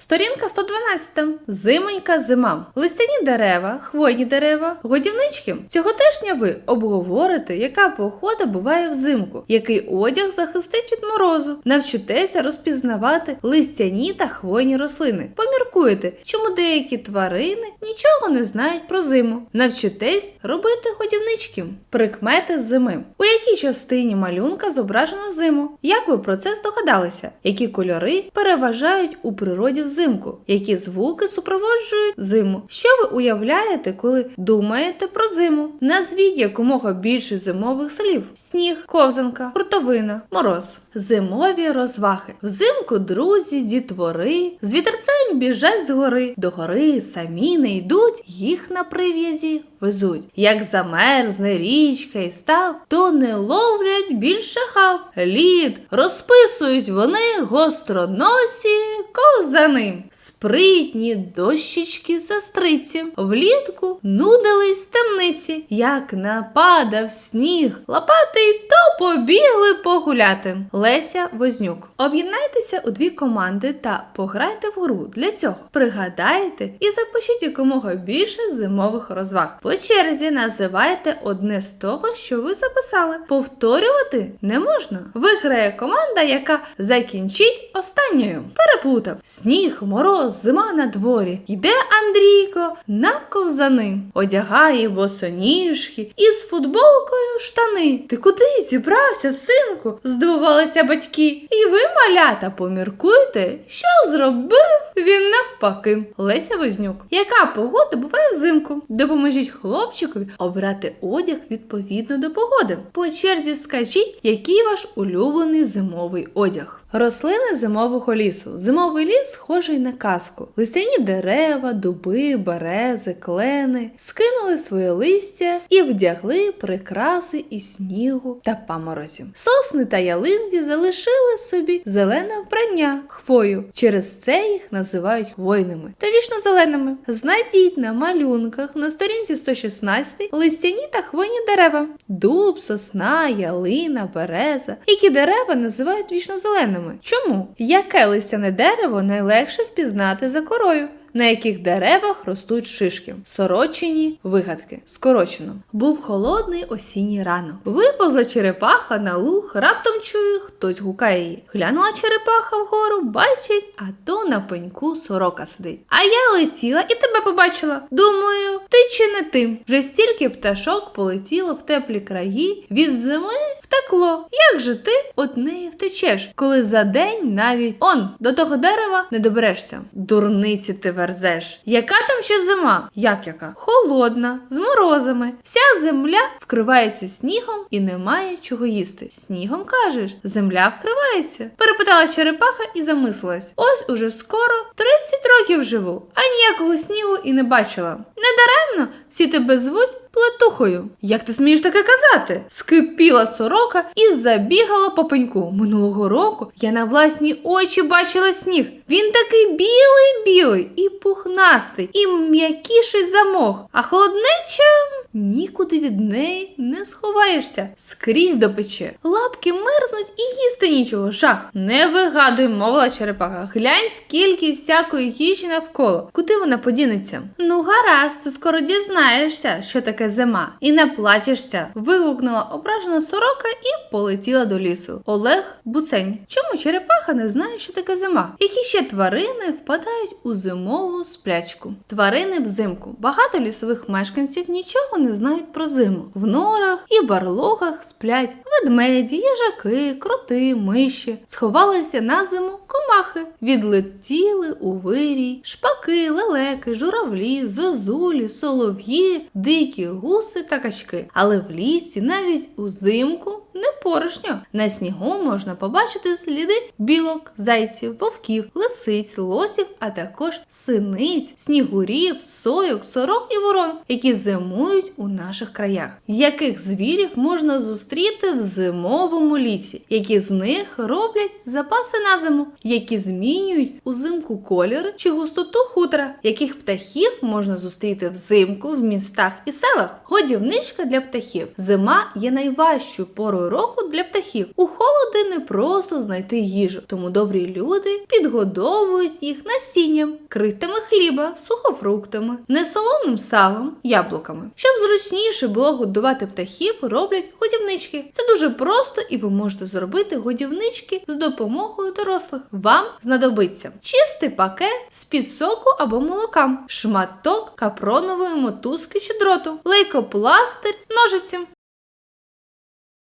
Сторінка 112. Зимонька зима. Листяні дерева, хвойні дерева, годівнички. Цього тижня ви обговорите, яка погода буває взимку, який одяг захистить від морозу. Навчитеся розпізнавати листяні та хвойні рослини. Поміркуєте, чому деякі тварини нічого не знають про зиму. Навчитесь робити годівнички. Прикмети зими. У якій частині малюнка зображено зиму? Як ви про це здогадалися? Які кольори переважають у природі взимку? Які звуки супроводжують зиму? Що ви уявляєте, коли думаєте про зиму? Назвіть якомога більше зимових слів: сніг, ковзанка, крутовина, мороз. Зимові розваги. Взимку друзі, дітвори з вітерцем біжать з гори. До гори самі не йдуть, їх на прив'язі везуть. Як замерзне річка і став, то не ловлять більше гав. Лід розписують вони гостроносі ковзани. Спритні дощечки сестриці. Влітку нудились темниці. Як нападав сніг, лопати то побігли погуляти. Леся Вознюк. Об'єднайтеся у дві команди та пограйте в гру. Для цього пригадайте і запишіть якомога більше зимових розваг. По черзі називайте одне з того, що ви записали. Повторювати не можна. Виграє команда, яка закінчить останньою. Переплутав сніг, мороз, зима на дворі. Йде Андрійко на ковзани, одягає босоніжки і з футболкою штани. Ти куди зібрався, синку? здивувалися батьки. І ви, малята, поміркуйте, що зробив він навпаки. Леся Вознюк. Яка погода буває взимку? Допоможіть хлопчикові обрати одяг відповідно до погоди. По черзі скажіть, який ваш улюблений зимовий одяг. Рослини зимового лісу. Зимовий ліс схожий на казку. Листяні дерева, дуби, берези, клени скинули своє листя і вдягли прикраси із снігу та паморозів. Сосни та ялинки залишили собі зелене вбрання хвою. Через це їх називають хвойними та вічно зеленими. Знайдіть на малюнках на сторінці 116 листяні та хвойні дерева. Дуб, сосна, ялина, береза. Які дерева називають вічно зеленими? Чому? Яке листяне дерево найлегше впізнати за корою? На яких деревах ростуть шишки, сорочені вигадки, скорочено. Був холодний осінній ранок. Виповзла черепаха на луг, раптом чує, хтось гукає її. Глянула черепаха вгору, бачить, а то на пеньку сорока сидить. А я летіла і тебе побачила. Думаю, ти чи не ти? Вже стільки пташок полетіло в теплі краї від зими втекло. Як же ти от неї втечеш, коли за день навіть он до того дерева не доберешся? Дурниці ти верзеш. Яка там ще зима? Як яка? Холодна, з морозами. Вся земля вкривається снігом і немає чого їсти. Снігом кажеш, земля вкривається. Перепитала черепаха і замислилась. Ось уже скоро 30 років живу, а ніякого снігу і не бачила. Недаремно всі тебе звуть плетухою. Як ти смієш таке казати? Скипіла сорока і забігала по пеньку. Минулого року я на власні очі бачила сніг. Він такий білий-білий і пухнастий, і м'якіший за мох. А холоднеча нікуди від неї не сховаєшся. Скрізь допече. Лапки мерзнуть і їсти нічого. Жах. Не вигадуй, мовила черепаха. Глянь, скільки всякої їжі навколо. Куди вона подінеться? Ну, гаразд, ти скоро дізнаєшся, що таке зима, і не плачешся. вигукнула ображена сорока і полетіла до лісу. Олег Буцень. Чому черепаха не знає, що таке зима? Які ще тварини впадають у зимову сплячку? Тварини взимку. Багато лісових мешканців нічого не знають про зиму. В норах і барлогах сплять ведмеді, їжаки, кроти, миші. Сховалися на зиму комахи. Відлетіли у вирій, шпаки, лелеки, журавлі, зозулі, солов'ї, дикі гуси та качки. Але в лісі навіть узимку не порожньо. На снігу можна побачити сліди білок, зайців, вовків, лисиць, лосів, а також синиць, снігурів, сойок, сорок і ворон, які зимують у наших краях. Яких звірів можна зустріти в зимовому лісі? Які з них роблять запаси на зиму, які змінюють узимку колір чи густоту хутра? Яких птахів можна зустріти взимку в містах і селах? годівничка для птахів. Зима є найважчою порою року для птахів. У холоди не просто знайти їжу, тому добрі люди підгодовують їх насінням, крихтами хліба, сухофруктами, несолоним салом, яблуками. Щоб зручніше було годувати птахів, роблять годівнички. Це дуже просто, і ви можете зробити годівнички з допомогою дорослих. Вам знадобиться чистий пакет з-під соку або молока, шматок капронової мотузки чи дроту, лейкопластир, ножиці.